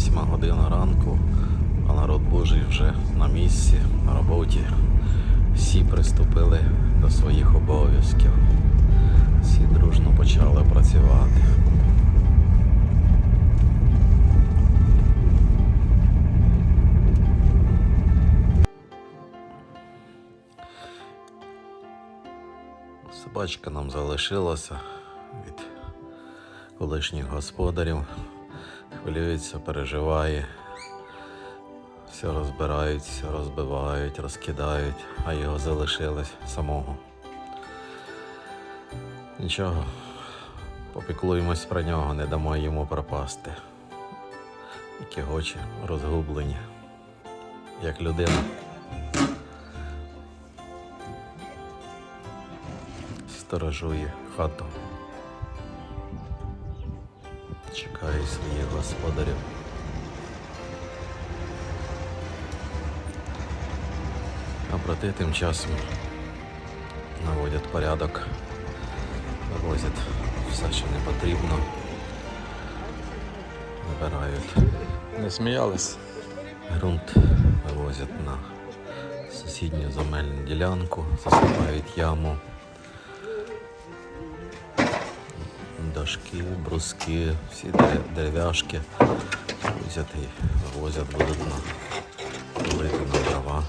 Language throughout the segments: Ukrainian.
Восьма година ранку, а народ Божий вже на місці, на роботі. Всі приступили до своїх обов'язків. Всі дружно почали працювати. Собачка нам залишилася від колишніх господарів. Хвилюється, переживає. Все розбирають, все розбивають, розкидають, а його залишилось самого. Нічого, попіклуємось про нього, не дамо йому пропасти. Які очі розгублені, як людина. Сторожує хату. Чекає своїх господарів. А брати тим часом наводять порядок, вивозять все, що не потрібно, вибирають Не сміялись? ґрунт, вивозять на сусідню земельну ділянку, засипають яму. Дошки, бруски, всі дерев- дерев'яшки возять і вивозять, будуть на полити на дрова.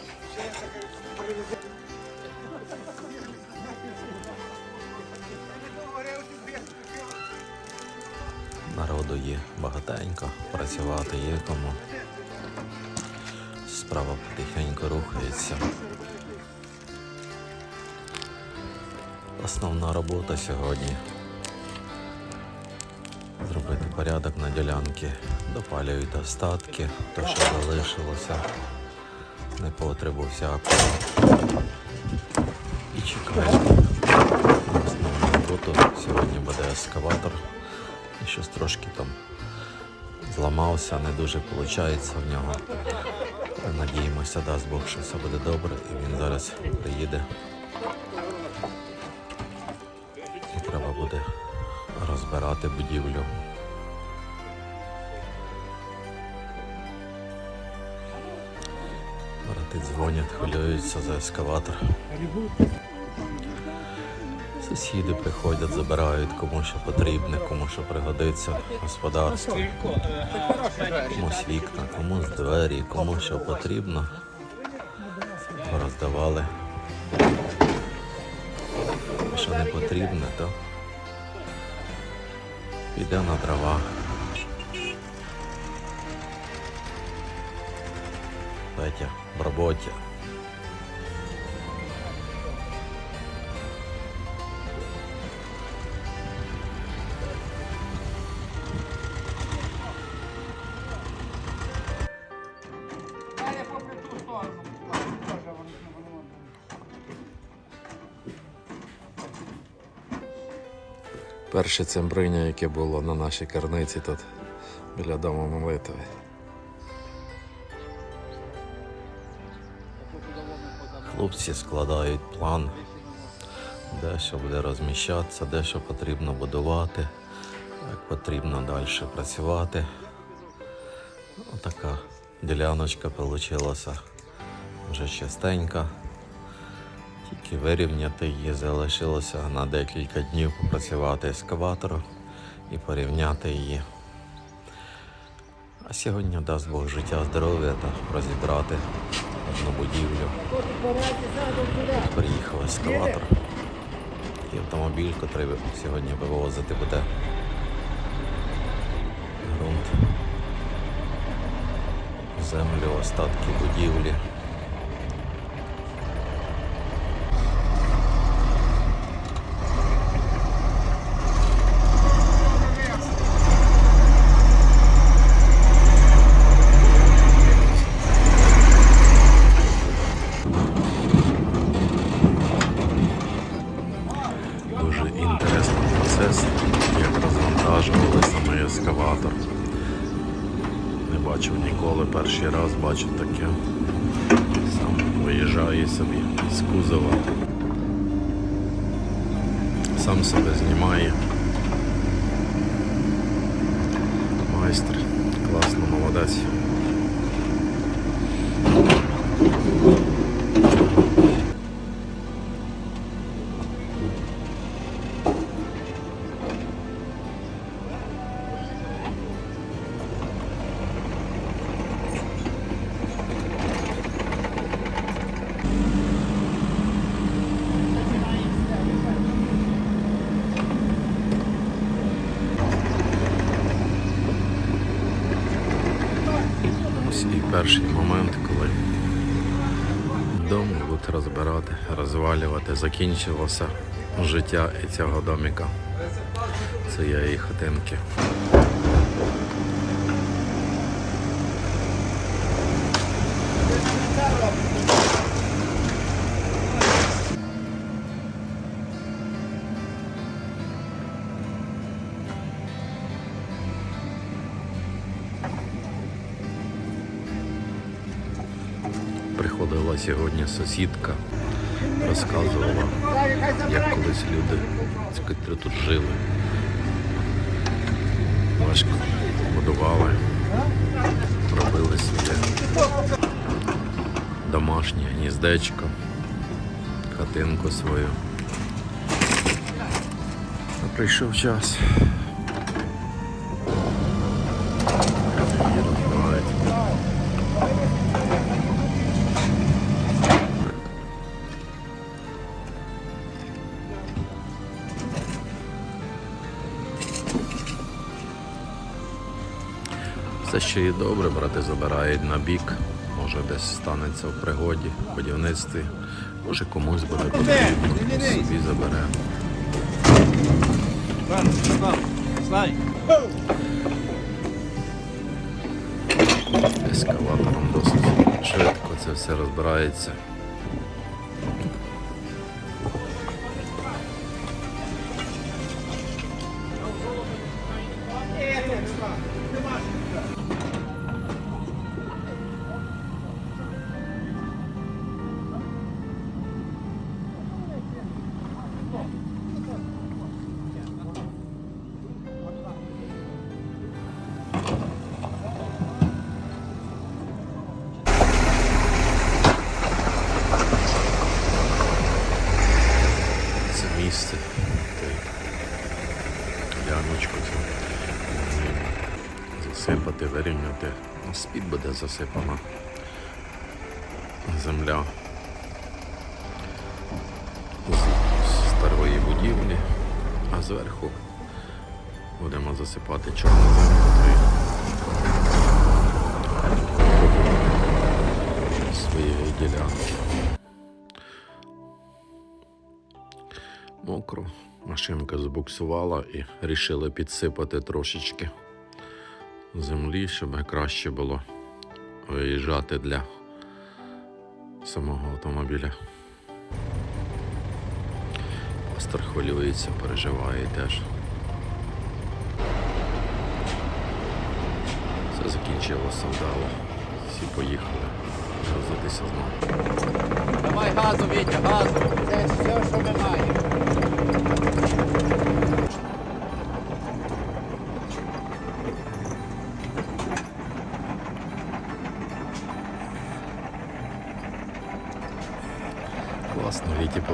Народу є багатенько, працювати є кому. Справа потихеньку рухається. Основна робота сьогодні зробити порядок на ділянці. Допалюють остатки, то що залишилося, непотребу всякого. І чекаємо. Основну роботу сьогодні буде ескаватор. І щось трошки там зламався, не дуже виходить в нього. Надіємося, дасть Бог, що все буде добре, і він зараз приїде. І треба буде розбирати будівлю. Дзвонять, хвилюються за ескаватор. Сусіди приходять, забирають кому що потрібне, кому що пригодиться в господарстві. Комусь вікна, комусь двері, кому що потрібно. Роздавали. Що не потрібне, то піде на дрова. Петя в роботі. Перше цембриня, яке було на нашій карниці тут біля дому молитви. Хлопці складають план, де що буде розміщатися, де що потрібно будувати, як потрібно далі працювати. Отака діляночка вийшла вже частенька. Тільки вирівняти її залишилося на декілька днів попрацювати ескаватором і порівняти її. А сьогодні дасть Бог життя, здоров'я та розібрати одну будівлю. Приїхав ескалатор. і автомобіль, який сьогодні вивозити буде землю, остатки будівлі. Як розвантажували саме ескаватор. Не бачив ніколи, перший раз бачу таке. Сам виїжджає собі з кузова. Сам себе знімає. Майстер Класно, молодець. Перший момент, коли дом будуть розбирати, розвалювати, закінчилося життя і цього доміка. Цієї хатинки. Сьогодні сусідка, розказувала, як колись люди, котрі тут жили. Важко будували, робили своє домашнє гніздечко, хатинку свою. А прийшов час. Все ще і добре, брати забирають на бік. Може десь станеться в пригоді, в будівництві. Може комусь буде потрібно, собі забере. Ескалатором досить швидко це все розбирається. Ну, З-під буде засипана земля з старої будівлі, а зверху будемо засипати чорнозем, котрий своєї ділянки. Мокро. Машинка збуксувала і вирішили підсипати трошечки землі, щоб краще було виїжджати для самого автомобіля. Пастор хвилюється, переживає теж. Все закінчилося вдало. Всі поїхали грузитися знову. Давай газу, Вітя, газу. Це все, що ми маємо.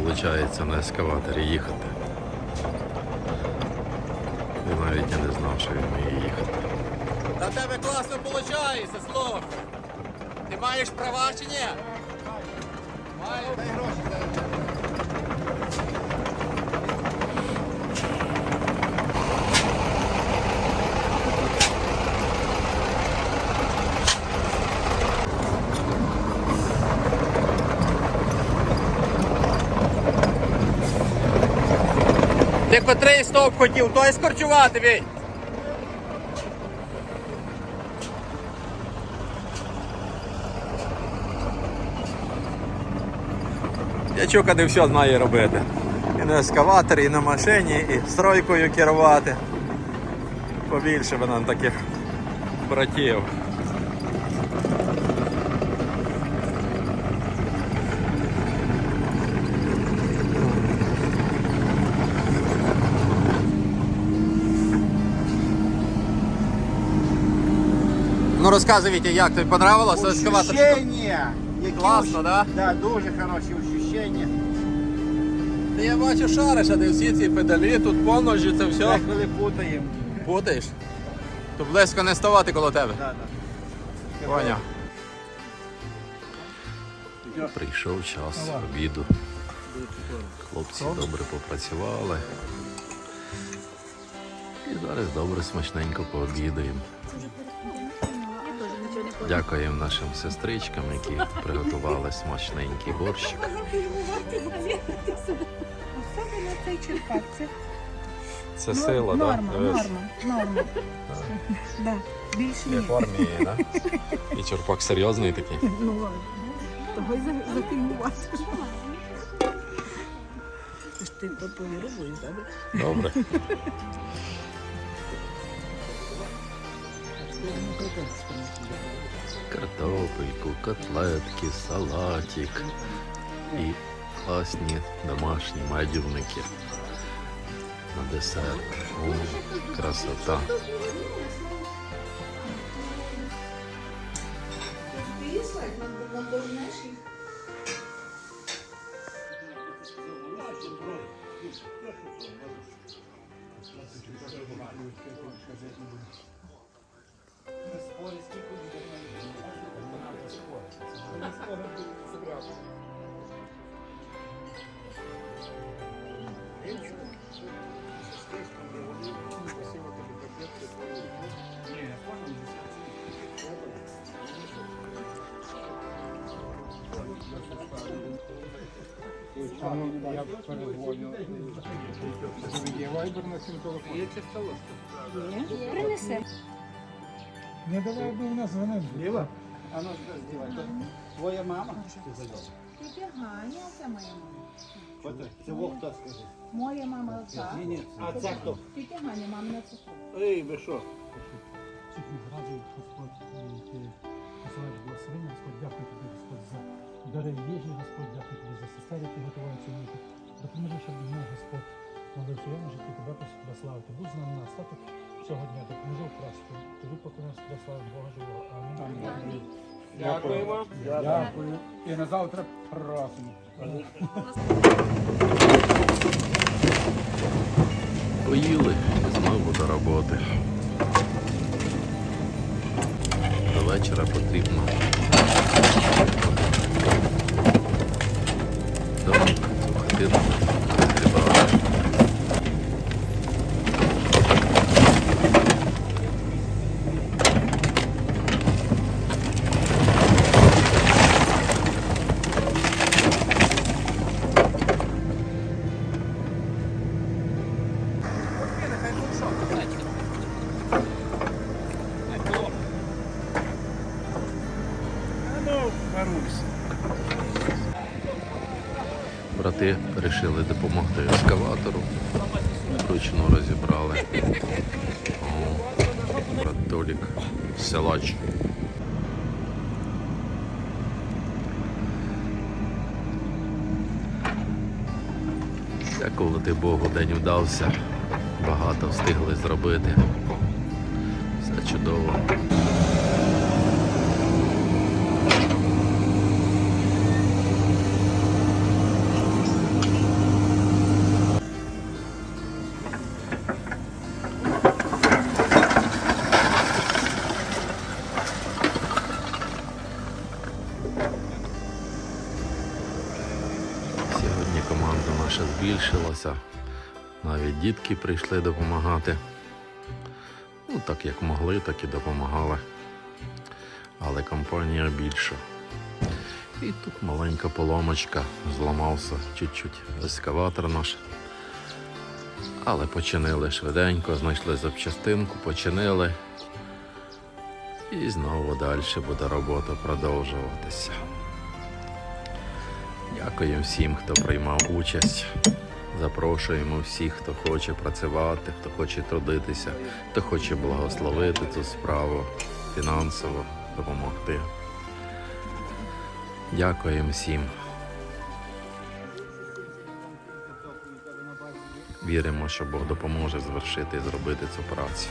Виходить на ескаваторі їхати. Я навіть я не знав, що він вміє їхати. Та тебе класно виходить, слов. Ти маєш права чи ні? Маєш. Дай гроші. Ти котрий стовп хотів, той скорчувати, Вінь. Дячука не все знає робити. І на ескаваторі, і на машині, і стройкою керувати. Побільше би нам таких братів. Розказуй, Вітя, як тобі понравилось? Ощущення! Які Класно, ощ- да? Да, дуже хороші ощущення. Та я бачу шариш, а ти всі ці педалі, тут поножі, це все. Як коли путаємо. Путаєш? То близько не ставати коло тебе. Да, да. Поняв. Прийшов час обіду. Хлопці добре попрацювали. І зараз добре смачненько пообідаємо. Дякуємо нашим сестричкам, які приготували смачненький борщик. Особливо цей черпак. Це сила, так? норма, норма. Да, більше ні. в армії, так? І черпак серйозний такий. Ну ладно. Того й за- зафільмувати. Ти ти повірувуєш, добре? Добре. Картопельку, котлетки, салатик і класні домашні медівники на десерт. О, красота. Я перезвоню. Є вайбер на цьому телефоні. Принесе. Не давай би у нас дзвонив. Ліва? А ну, здівай. Твоя мама? Тетя Ганя, це моя мама. От, Це Бог хто скажи. Моя мама отця. Ні, ні. А це хто? Тетя Ганя, мамина сестра. Ей, ви що? Всіх відразу Господь посилаєш благословення. Господь, дякую тобі, Господь, за дари їжі, Господь, дякую тобі за сестер, які готують цю їжу. Допоможи, щоб ми, Господь, могли в своєму житті тебе прославити. Будь з нами на остаток цього дня, допоможи вкрасти. Тобі поклонемось прославити Бога живого. Амінь. Дякуємо. Дякую. І на завтра просимо. Поїли знову до роботи. Вечора потрібно Брати вирішили допомогти ескаватору. Вручну розібрали. О, брат Толік, силач. Дякувати Богу, день вдався. Багато встигли зробити. Все чудово. Сьогодні команда наша збільшилася. Навіть дітки прийшли допомагати. Ну, так як могли, так і допомагали. Але компанія більша. І тут маленька поломочка, зламався чуть-чуть ескаватор наш. Але починили швиденько, знайшли запчастинку, починили. І знову далі буде робота продовжуватися. Дякуємо всім, хто приймав участь. Запрошуємо всіх, хто хоче працювати, хто хоче трудитися, хто хоче благословити цю справу, фінансово допомогти. Дякуємо всім. Віримо, що Бог допоможе звершити і зробити цю працю.